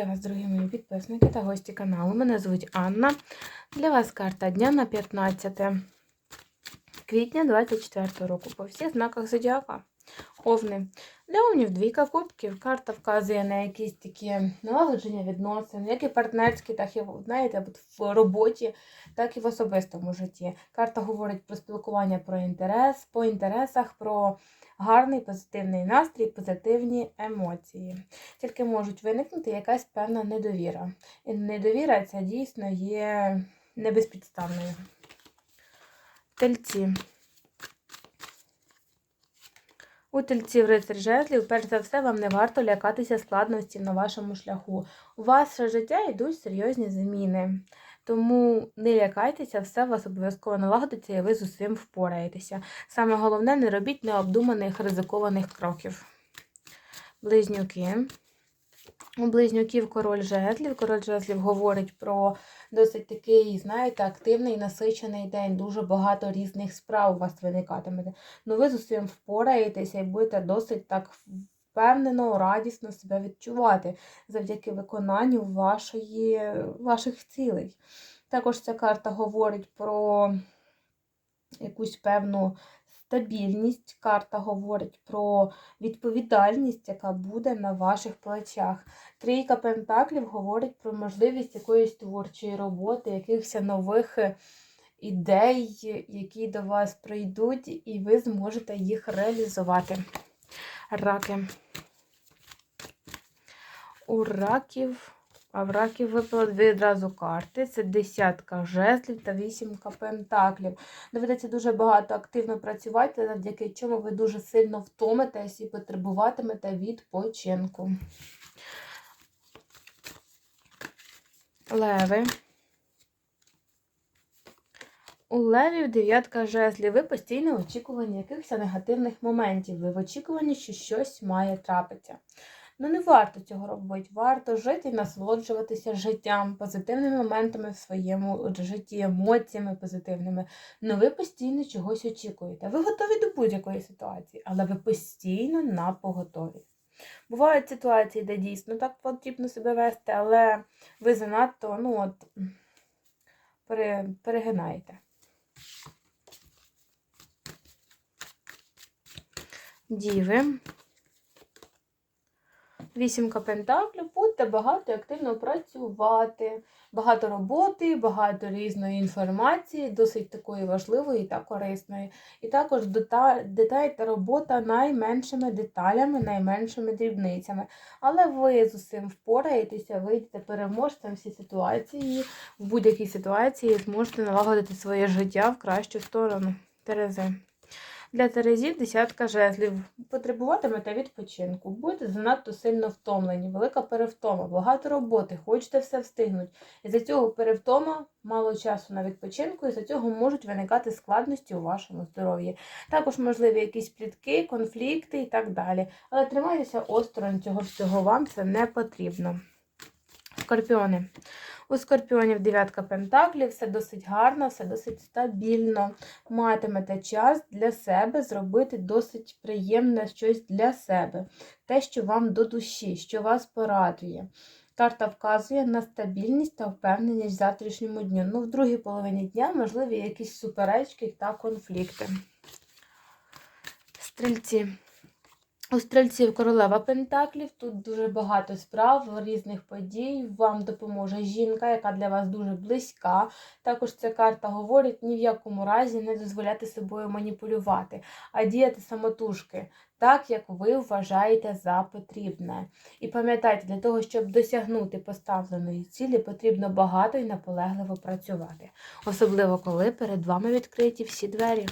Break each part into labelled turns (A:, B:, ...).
A: Вітаю вас, дорогі мої підписники та гості каналу. Мене звуть Анна. Для вас карта дня на 15 квітня 24 року. По всіх знаках зодіака. Овни. Для овнів двійка кубків. Карта вказує на якісь такі налагодження відносин, як і партнерські, так і знаєте, в роботі, так і в особистому житті. Карта говорить про спілкування, про інтерес, по інтересах, про гарний позитивний настрій, позитивні емоції. Тільки можуть виникнути якась певна недовіра. І недовіра ця дійсно є небезпідставною. Тельці. У тельців рицар жезлів, перш за все, вам не варто лякатися складності на вашому шляху. У ваше життя йдуть серйозні зміни. Тому не лякайтеся, все у вас обов'язково налагодиться і ви з усім впораєтеся. Саме головне, не робіть необдуманих ризикованих кроків. Близнюки. У близнюків король жезлів. Король жезлів говорить про досить такий, знаєте, активний, насичений день. Дуже багато різних справ у вас виникатиме. Ну ви з усім впораєтеся і будете досить так впевнено, радісно себе відчувати завдяки виконанню вашої, ваших цілей. Також ця карта говорить про якусь певну стабільність. Карта говорить про відповідальність, яка буде на ваших плечах. Трійка Пентаклів говорить про можливість якоїсь творчої роботи, якихось нових ідей, які до вас прийдуть, і ви зможете їх реалізувати. Раки. У раків. А в раків випало дві одразу карти. Це десятка жезлів та вісімка пентаклів. Доведеться дуже багато активно працювати, завдяки чому ви дуже сильно втомитесь і потребуватимете відпочинку. Леви. У левів дев'ятка жезлів. Ви постійно в очікуванні якихось негативних моментів. Ви в очікуванні, що щось має трапитися. Ну, не варто цього робити. Варто жити і насолоджуватися життям, позитивними моментами в своєму житті, емоціями позитивними. Ну ви постійно чогось очікуєте. Ви готові до будь-якої ситуації, але ви постійно на поготові. Бувають ситуації, де дійсно так потрібно себе вести, але ви занадто ну от, перегинаєте. Діви. Вісімка пентаклів, будьте багато активно працювати. Багато роботи, багато різної інформації, досить такої важливої та корисної. І також деталь та робота найменшими деталями, найменшими дрібницями. Але ви з усім впораєтеся, вийдете переможцем всі ситуації, в будь-якій ситуації зможете налагодити своє життя в кращу сторону. Терези. Для Терезів десятка жезлів. Потребуватимете відпочинку, будете занадто сильно втомлені, велика перевтома, багато роботи, хочете все встигнути. І за цього перевтома, мало часу на відпочинку, і за цього можуть виникати складності у вашому здоров'ї. Також можливі якісь плітки, конфлікти і так далі. Але тримайтеся осторонь цього всього, вам це не потрібно. Скорпіони. У скорпіонів дев'ятка пентаклів, все досить гарно, все досить стабільно. Матимете час для себе зробити досить приємне щось для себе. Те, що вам до душі, що вас порадує. Карта вказує на стабільність та впевненість в завтрашньому дню. Ну, в другій половині дня, можливі, якісь суперечки та конфлікти. Стрільці. У стрільців королева Пентаклів, тут дуже багато справ, різних подій. Вам допоможе жінка, яка для вас дуже близька. Також ця карта говорить ні в якому разі не дозволяти собою маніпулювати, а діяти самотужки, так як ви вважаєте за потрібне. І пам'ятайте, для того, щоб досягнути поставленої цілі, потрібно багато і наполегливо працювати. Особливо, коли перед вами відкриті всі двері.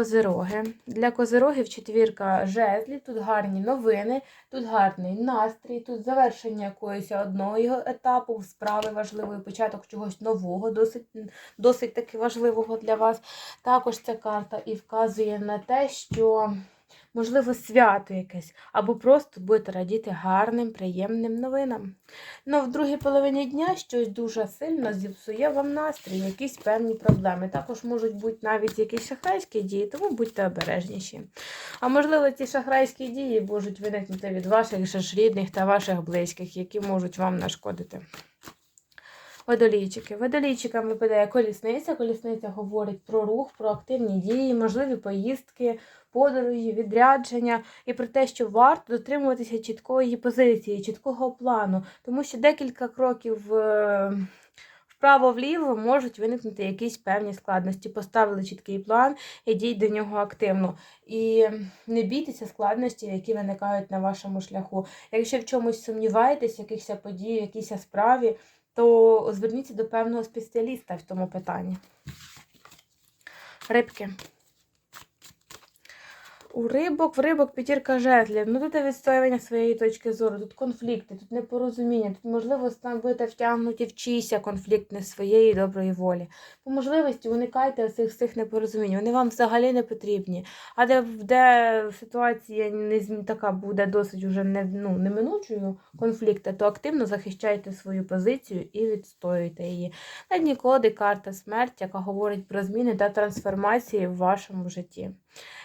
A: Козироги. Для козирогів четвірка жезлів, тут гарні новини, тут гарний настрій, тут завершення якоїсь одного етапу, справи важливої, початок чогось нового, досить досить таки важливого для вас. Також ця карта і вказує на те, що можливо, свято якесь, або просто будете радіти гарним, приємним новинам. Ну, в другій половині дня щось дуже сильно зіпсує вам настрій, якісь певні проблеми. Також можуть бути навіть якісь шахрайські дії, тому будьте обережніші. А можливо, ці шахрайські дії можуть виникнути від ваших же ж рідних та ваших близьких, які можуть вам нашкодити. Водолійчики. Водолійчикам випадає колісниця. Колісниця говорить про рух, про активні дії, можливі поїздки, подорожі, відрядження і про те, що варто дотримуватися чіткої позиції, чіткого плану, тому що декілька кроків е, вправо-вліво можуть виникнути якісь певні складності. Поставили чіткий план, ідіть до нього активно. І не бійтеся складностей, які виникають на вашому шляху. Якщо в чомусь сумніваєтесь, якихось події, в якійсь справі, то зверніться до певного спеціаліста в тому питанні. Рибки. У рибок, в рибок п'ятірка жезлів. Ну тут відстоювання своєї точки зору, тут конфлікти, тут непорозуміння, тут, можливо, будете втягнуті в чийся конфлікт не своєї доброї волі. По можливості уникайте цих цих непорозумінь. Вони вам взагалі не потрібні. А де, де ситуація не така буде досить уже не, ну, неминучою конфлікту, то активно захищайте свою позицію і відстоюйте її. На дні карта смерть, яка говорить про зміни та трансформації в вашому житті.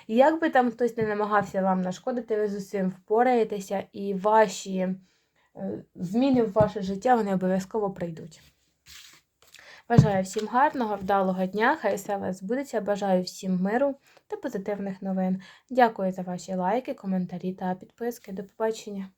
A: І Як би там хтось не намагався вам нашкодити, ви з усім впораєтеся, і ваші е, зміни в ваше життя вони обов'язково прийдуть. Бажаю всім гарного, вдалого дня, хай все у вас збудеться. Бажаю всім миру та позитивних новин. Дякую за ваші лайки, коментарі та підписки. До побачення!